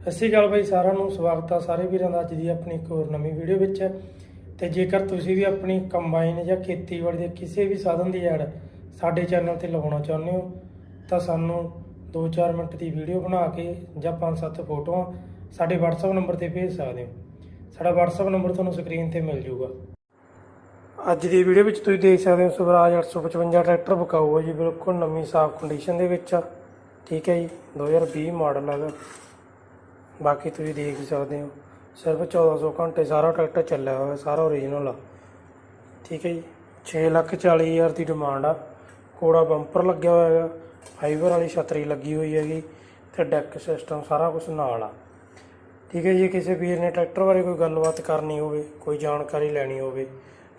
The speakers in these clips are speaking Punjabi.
ਸਤਿ ਸ਼੍ਰੀ ਅਕਾਲ ਬਾਈ, ਸਾਰਿਆਂ ਨੂੰ ਸਵਾਗਤ ਆ ਸਾਰੇ ਵੀਰਾਂ ਦਾ ਅੱਜ ਦੀ ਆਪਣੀ ਇੱਕ ਹੋਰ ਨਵੀਂ ਵੀਡੀਓ ਵਿੱਚ। ਤੇ ਜੇਕਰ ਤੁਸੀਂ ਵੀ ਆਪਣੀ ਕੰਬਾਈਨ ਜਾਂ ਖੇਤੀਬਾੜੀ ਦੇ ਕਿਸੇ ਵੀ ਸਾਧਨ ਦੀ ਐਡ ਸਾਡੇ ਚੈਨਲ ਤੇ ਲਗਾਉਣਾ ਚਾਹੁੰਦੇ ਹੋ, ਤਾਂ ਸਾਨੂੰ 2-4 ਮਿੰਟ ਦੀ ਵੀਡੀਓ ਬਣਾ ਕੇ ਜਾਂ 5-7 ਫੋਟੋਆਂ ਸਾਡੇ WhatsApp ਨੰਬਰ ਤੇ ਭੇਜ ਸਕਦੇ ਹੋ। ਸਾਡਾ WhatsApp ਨੰਬਰ ਤੁਹਾਨੂੰ ਸਕਰੀਨ ਤੇ ਮਿਲ ਜਾਊਗਾ। ਅੱਜ ਦੀ ਵੀਡੀਓ ਵਿੱਚ ਤੁਸੀਂ ਦੇਖ ਸਕਦੇ ਹੋ ਸਵਰਾਜ 855 ਟਰੈਕਟਰ ਵਿਕਾਊ ਹੈ ਜੀ, ਬਿਲਕੁਲ ਨਵੀਂ ਸਾਫ਼ ਕੰਡੀਸ਼ਨ ਦੇ ਵਿੱਚ ਆ। ਠੀਕ ਹੈ ਜੀ 2020 ਮਾਡਲ ਹੈਗਾ ਬਾਕੀ ਤੁਸੀਂ ਦੇਖ ਹੀ ਸਕਦੇ ਹੋ। ਸਿਰਫ 1400 ਘੰਟੇ ਸਾਰਾ ਟਰੈਕਟਰ ਚੱਲਿਆ ਹੋਇਆ, ਸਾਰਾ ਓਰੀਜਨਲ ਆ। ਠੀਕ ਹੈ ਜੀ। 6 ਲੱਖ 40 ਹਜ਼ਾਰ ਦੀ ਡਿਮਾਂਡ ਆ। ਕੋੜਾ ਬੰਪਰ ਲੱਗਿਆ ਹੋਇਆ ਹੈਗਾ ਫਾਈਬਰ ਵਾਲੀ ਛਤਰੀ ਲੱਗੀ ਹੋਈ ਹੈਗੀ ਤੇ ਡੈਕ ਸਿਸਟਮ ਸਾਰਾ ਕੁਝ ਨਾਲ ਆ। ਠੀਕ ਹੈ ਜੇ ਕਿਸੇ ਵੀਰ ਨੇ ਟਰੈਕਟਰ ਬਾਰੇ ਕੋਈ ਗੱਲਬਾਤ ਕਰਨੀ ਹੋਵੇ, ਕੋਈ ਜਾਣਕਾਰੀ ਲੈਣੀ ਹੋਵੇ,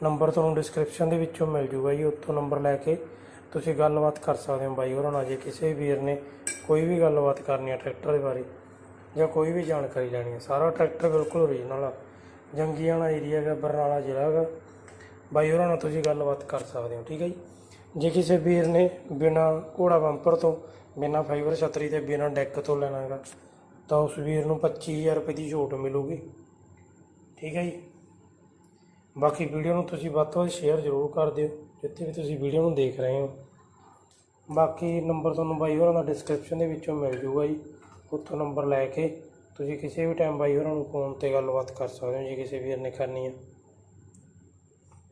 ਨੰਬਰ ਤੁਹਾਨੂੰ ਡਿਸਕ੍ਰਿਪਸ਼ਨ ਦੇ ਵਿੱਚੋਂ ਮਿਲ ਜੂਗਾ ਜੀ, ਉੱਥੋਂ ਨੰਬਰ ਲੈ ਕੇ ਤੁਸੀਂ ਗੱਲਬਾਤ ਕਰ ਸਕਦੇ ਹੋ ਬਾਈ ਹੋਰਾਂ ਨਾਲ। ਜੇ ਕਿਸੇ ਵੀਰ ਨੇ ਕੋਈ ਵੀ ਗੱਲਬਾਤ ਕਰਨੀ ਹੈ ਟਰੈਕਟਰ ਦੇ ਬਾਰੇ ਜਾਂ ਕੋਈ ਵੀ ਜਾਣਕਾਰੀ ਲੈਣੀ ਹੈ ਸਾਰਾ ਟਰੈਕਟਰ ਬਿਲਕੁਲ ਓਰੀਜਨਲ ਆ। ਜੰਗੀਆਣਾ ਏਰੀਆ ਹੈਗਾ, ਬਰਨਾਲਾ ਜ਼ਿਲ੍ਹਾ ਹੈਗਾ। ਬਾਈ ਹੋਰਾਂ ਨਾਲ ਤੁਸੀਂ ਗੱਲਬਾਤ ਕਰ ਸਕਦੇ ਹੋ, ਠੀਕ ਹੈ ਜੀ? ਜੇ ਕਿਸੇ ਵੀਰ ਨੇ ਬਿਨਾ ਘੋੜਾ ਬੰਪਰ ਤੋਂ, ਬਿਨਾ ਫਾਈਬਰ ਛਤਰੀ ਤੇ, ਬਿਨਾ ਡੈਕ ਤੋਂ ਲੈਣਾ ਹੈਗਾ, ਤਾਂ ਉਸ ਵੀਰ ਨੂੰ 25000 ਰੁਪਏ ਦੀ ਛੋਟ ਮਿਲੂਗੀ। ਠੀਕ ਹੈ ਜੀ? ਬਾਕੀ ਵੀਡੀਓ ਨੂੰ ਤੁਸੀਂ ਵੱਧ ਤੋਂ ਵੱਧ ਸ਼ੇਅਰ ਜ਼ਰੂਰ ਕਰ ਦਿਓ, ਜਿੱਥੇ ਵੀ ਤੁਸੀਂ ਵੀਡੀਓ ਨੂੰ ਦੇਖ ਰਹੇ ਹੋ। ਬਾਕੀ ਨੰਬਰ ਤੁਹਾਨੂੰ ਬਾਈ ਹੋਰਾਂ ਦਾ ਡਿਸਕ੍ਰਿਪਸ਼ਨ ਦੇ ਵਿੱਚੋਂ ਮਿਲ ਜੂਗਾ ਜੀ। ਉੱਥੋਂ ਨੰਬਰ ਲੈ ਕੇ ਤੁਸੀਂ ਕਿਸੇ ਵੀ ਟਾਈਮ ਬਾਈ ਹੋਰਾਂ ਨੂੰ ਫੋਨ ਤੇ ਗੱਲਬਾਤ ਕਰ ਸਕਦੇ ਹੋ, ਜੇ ਕਿਸੇ ਵੀਰ ਨੇ ਕਰਨੀ ਹੈ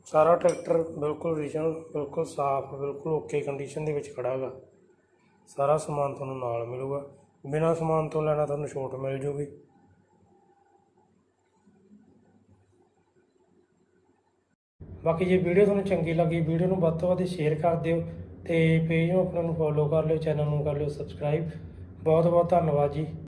ਸਾਰਾ ਟਰੈਕਟਰ ਬਿਲਕੁਲ ਓਰੀਜਨਲ ਬਿਲਕੁਲ ਸਾਫ਼, ਬਿਲਕੁਲ ਓਕੇ ਕੰਡੀਸ਼ਨ ਦੇ ਵਿੱਚ ਖੜਾ ਹੈਗਾ। ਸਾਰਾ ਸਮਾਨ ਤੁਹਾਨੂੰ ਨਾਲ ਮਿਲੂਗਾ। ਬਿਨਾਂ ਸਮਾਨ ਤੋਂ ਲੈਣਾ ਤੁਹਾਨੂੰ ਛੋਟ ਮਿਲ ਜੂਗੀ। ਬਾਕੀ ਜੇ ਵੀਡੀਓ ਤੁਹਾਨੂੰ ਚੰਗੀ ਲੱਗੀ, ਵੀਡੀਓ ਨੂੰ ਵੱਧ ਤੋਂ ਵੱਧ ਸ਼ੇਅਰ ਕਰ ਦਿਓ ਤੇ ਪੇਜ ਨੂੰ ਆਪਣਾ ਨੂੰ ਫੋਲੋ ਕਰ ਲਿਓ ਚੈਨਲ ਨੂੰ ਕਰ ਲਿਓ ਸਬਸਕ੍ਰਾਈਬ ਬਹੁਤ ਬਹੁਤ ਧੰਨਵਾਦ ਜੀ।